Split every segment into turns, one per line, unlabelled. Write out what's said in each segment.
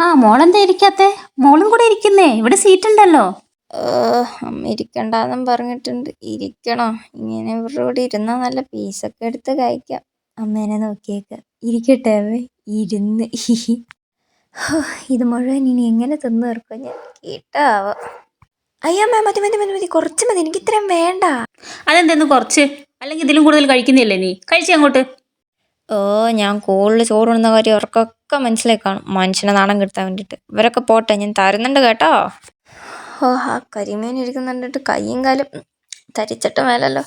ആ മോളെന്താ ഇരിക്കാത്തെ? മോളും കൂടെ ഇരിക്കുന്നേ. ഇവിടെ സീറ്റ് ഉണ്ടല്ലോ
അമ്മ ഇരിക്കണ്ടെന്നും പറഞ്ഞിട്ടുണ്ട്. ഇരിക്കണോ. ഇങ്ങനെ ഇവരുടെ കൂടെ ഇരുന്നാൽ നല്ല പീസൊക്കെ എടുത്ത് കഴിക്കാം. അമ്മേനെ നോക്കിയേക്ക്. ഇരിക്കട്ടെ അമ്മ ഇരുന്ന്. ഇത് മുഴുവൻ ഇനി എങ്ങനെ തിന്നു തീർക്കും ഞാൻ കേട്ടാവോ? മാം മതി മതി മതി മതി. കുറച്ച് മതി. എനിക്ക് ഇത്രയും വേണ്ട.
അതെന്തെന്ന് കുറച്ച്? അല്ലെങ്കിൽ ഇതിലും കൂടുതൽ കഴിക്കുന്നില്ലേ നീ? കഴിച്ചേ അങ്ങോട്ട്.
ഓ ഞാൻ കൂടുതൽ ചോറുണ്ണുന്ന കാര്യം ഇവർക്കൊക്കെ മനസ്സിലായി കാണും മനുഷ്യനെ നാണം കിട്ടാൻ വേണ്ടിയിട്ട്. ഇവരൊക്കെ പോട്ടെ ഞാൻ തരുന്നുണ്ട് കേട്ടോ. ഓ ആ കരിമീൻ ഇരിക്കുന്നുണ്ടിട്ട് കയ്യും കാലും തരിച്ചിട്ട് മേലല്ലോ.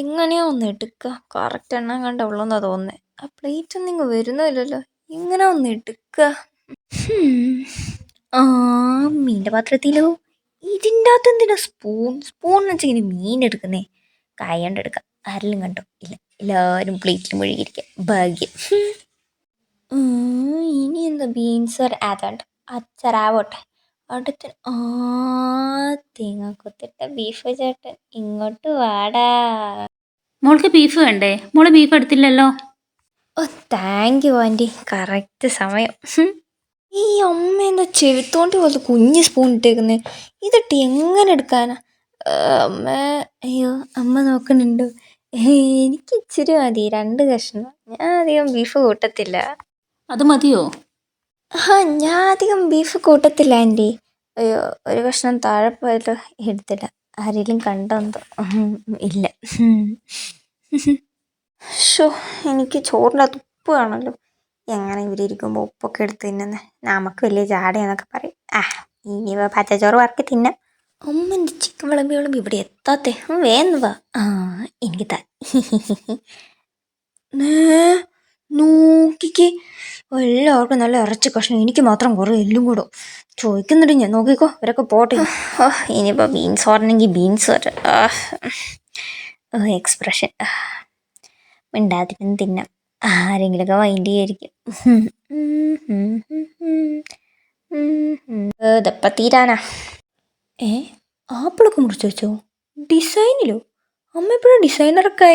എങ്ങനെയാ ഒന്ന് എടുക്കുക കറക്റ്റ് എണ്ണം കണ്ട ഉള്ളൂന്നാ തോന്നുന്നത് ആ പ്ലേറ്റ് ഒന്നും ഇങ്ങ് വരുന്നില്ലല്ലോ. എങ്ങനെ ഒന്ന് എടുക്കുക ആ മീന്റെ പാത്രത്തിലോ? ഇതിന്റെ അകത്ത് എന്തിനാ സ്പൂൺ? സ്പൂൺ വെച്ചിങ്ങനെ മീൻ എടുക്കുന്നേ. കൈ കൊണ്ട് എടുക്കാം. ആരെല്ലാം കണ്ടോ? ഇല്ല. എല്ലാവരും പ്ലേറ്റിൽ മുഴുകിയിരിക്കുക ഭാഗ്യം. ഇനി എന്താ? ബീൻസ് അതുണ്ട്. അച്ചറാവോട്ടെ അടുത്ത ആ തേങ്ങ കൊത്തിട്ട ബീഫ് ചേട്ടൻ. ഇങ്ങോട്ട് വാടാ.
മോൾക്ക് ബീഫ് വേണ്ടേ? മോൾ ബീഫ് എടുത്തില്ലല്ലോ.
ഓ താങ്ക് യു ആന്റി കറക്റ്റ് സമയം. ഈ അമ്മ എന്താ ചെവിത്തോണ്ടി പോലത്തെ കുഞ്ഞ് സ്പൂൺ ഇട്ടേക്കുന്നത് ഇതിട്ട് എങ്ങനെ എടുക്കാനാ? അമ്മ അയ്യോ അമ്മ നോക്കുന്നുണ്ട്? എനിക്ക് ഇച്ചിരി മതി. രണ്ട് കഷ്ണം. ഞാൻ അധികം ബീഫ് കൂട്ടത്തില്ല.
അത് മതിയോ?
ആ ഞാൻ അധികം ബീഫ് കൂട്ടത്തില്ല ആന്റി. അയ്യോ ഒരു കഷ്ണം താഴെ പോയാലോ എടുത്തില്ല ആരെങ്കിലും കണ്ടോന്തോ ഇല്ല. ഷോ എനിക്ക് ചോറിന്റെ അത് ഉപ്പ് കാണല്ലോ എങ്ങനെ ഇവരിയ്ക്കുമ്പോൾ ഉപ്പൊക്കെ എടുത്ത് തിന്നുന്നത് നമുക്ക് വലിയ ജാടയെന്നൊക്കെ പറയും. ആ ഇനി പച്ചച്ചോറ് വറക്കി തിന്നാം. അമ്മ എന്ത് ചിക്കൻ വിളമ്പി വിളമ്പി ഇവിടെ എത്താത്തെ? വേന്ന് വാ. ആ എനിക്ക് താ നോക്കിക്കേ. എല്ലാവർക്കും നല്ല ഇറച്ചി കഷ്ണം. എനിക്ക് മാത്രം കുറേ എല്ലും കൂടോ. ചോദിക്കുന്നുണ്ട് ഞാൻ. നോക്കിക്കോ ഇവരൊക്കെ പോട്ടെ. ഓ ഇനിയിപ്പോൾ ബീൻസ് ഓർണമെങ്കിൽ ബീൻസ് വരും. ഓ എക്സ്പ്രഷൻ മിണ്ടാതിരുന്ന് തിന്നാം. ആരെങ്കിലുമൊക്കെ മൈൻഡ് ചെയ്യായിരിക്കും. ഇതപ്പം തീരാനാ? ഏ ആപ്പിളൊക്കെ മുറിച്ച് വെച്ചോ? ഡിസൈനിലോ? അമ്മ എപ്പോഴും ഡിസൈനറൊക്കെ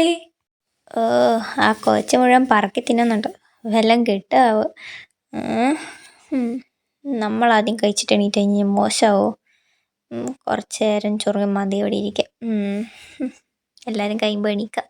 ഓ ആ കൊച്ച മുഴുവൻ പറക്കി തിന്നുന്നുണ്ട്. വെല്ലം കെട്ടാവ്? നമ്മൾ ആദ്യം കഴിച്ചിട്ട് എണീറ്റ് കഴിഞ്ഞാൽ മോശമാവോ കുറച്ചേരം കുറച്ച് നേരം ചൊറുങ്ങി മതി ഇവിടെ എല്ലാവരും കഴിയുമ്പോൾ എണീക്കാം.